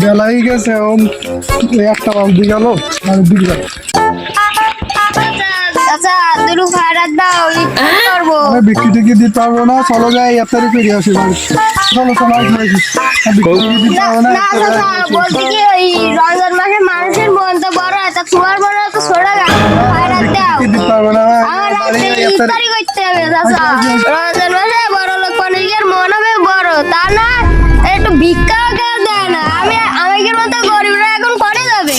বেলাই গেছে একটা দিয়ে গেল দিক গেল আচ্ছা দুলু ভাড়া দাও। আমি বিক্রি টিকি দিতে পারব না চলো যাই এক তারিখ ফিরে আসি বাড়ি চলো চলো বিক্রি দিতে পারব না না বলছি কি ওই রমজান মাসে মানুষের মন তো বড় হয় তা তোমার মনে তো ছোট বিক্রি দিতে পারব না আমার বাড়ি রাতে যাই এক তারিখ ইফতারি করতে হবে চাচা রমজান মাসে বড় লোক মানুষের মন হবে বড় তা না একটু ভিক্ষাও কেউ দেয় না আমি আমাদের মতো গরিবরা এখন করে যাবে?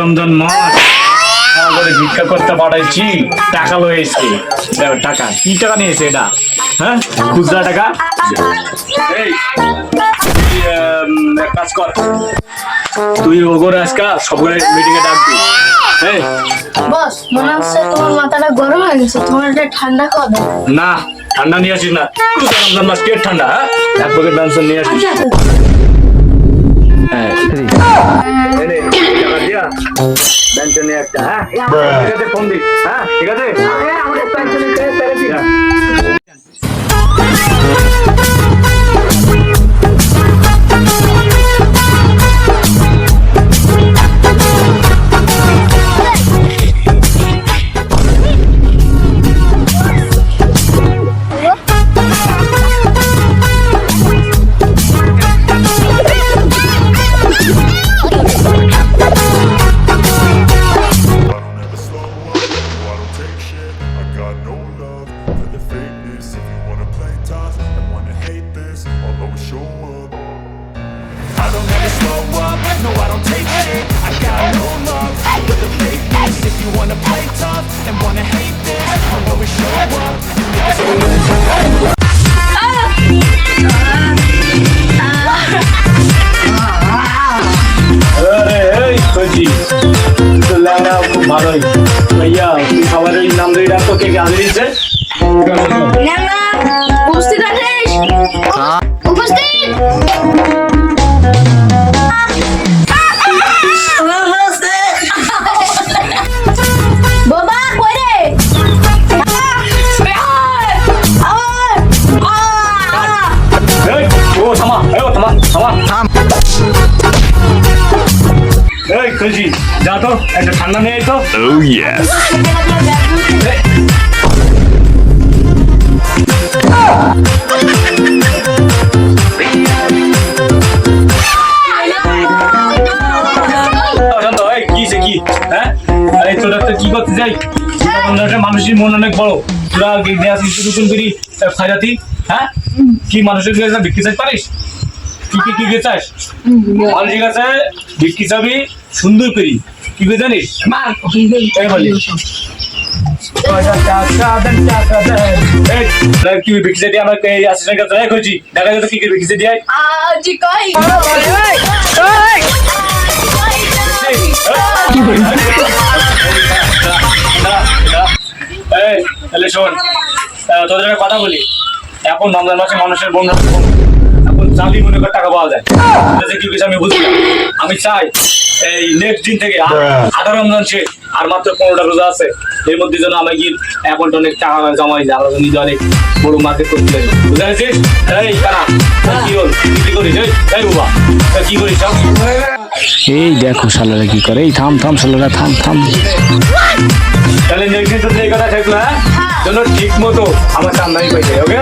রমজান মাস ভিক্ষা করতে পাঠাইছি টাকা লয়েছে দেখো টাকা। কি টাকা নিয়েছে এটা? হ্যাঁ? খুচরা টাকা? এই এক কাজ কর। তুই ওগরে আজকা সবগুলো মিটিং এ ডাকবি হ্যাঁ? বস মনে হচ্ছে তোমার মাথাটা গরম হয়ে গেছে তোমার এটা ঠান্ডা খাবে না ঠান্ডা নিয়ে আসিস না। খুচরা রমজান মাস কে ঠান্ডা হ্যাঁ? এক প্যাকেট ডান্সার নিয়ে আসিস। হ্যাঁ। একটা হ্যাঁ? ঠিক আছে ফোন দিস হ্যাঁ ঠিক আছে? No love for the fakeness. If you wanna play tough and wanna hate this, I'll always show up. ভালোই ভাইয়া তুই ওই নাম ধরে ডাকতো কে গান দিয়েছে উপস্থিত আছিস? উপস্থিত? কইছি যা তো একটা ঠান্ডা নিয়ে তো। Oh yes. কি হ্যাঁ? আরে তোরা তো কি করতে যাই? মানুষের মন অনেক বড়। তোরা গিয়ে আসিস নতুন করি ফায়দাতি হ্যাঁ? কি মানুষের কাছে বিক্রি চাই পারিস? কি কি কি কি চাস মানুষের কাছে বিক্রি চাবি সুন্দর করি। কি করে জানিস? কি বিক্রি কাছে হয়েছি দেখা যাচ্ছে কি কি বিক্রি চাই দিয়ে। আজি কই? তাহলে শোন তোদের একটা কথা বলি। এখন রমজান মাসে মানুষের বন্ধু। এখন চালি মনে করে টাকা পাওয়া যায়। আমি বুঝি আমি চাই এই নেক্সট দিন থেকে আর- আধা রমজান শেষ আর মাত্র পনেরোটা রোজা আছে। এর মধ্যে যেন আমি গিয়ে এখন অনেক টাকা জমাই যায় আমরা নিজে অনেক বড় মার্কেট করতে পারি বুঝতে পেরেছিস? এই কারা? কি হল তুই কি করিস এই, বাবা তা কি করিস এই দেখো শালারা কি করে এই থাম থাম শালারা থাম থাম। তাহলে নেক্সট দিন তো এই কথা থাকল হ্যাঁ? যেন ঠিক মতো আমার চান্দানি পাইছে ওকে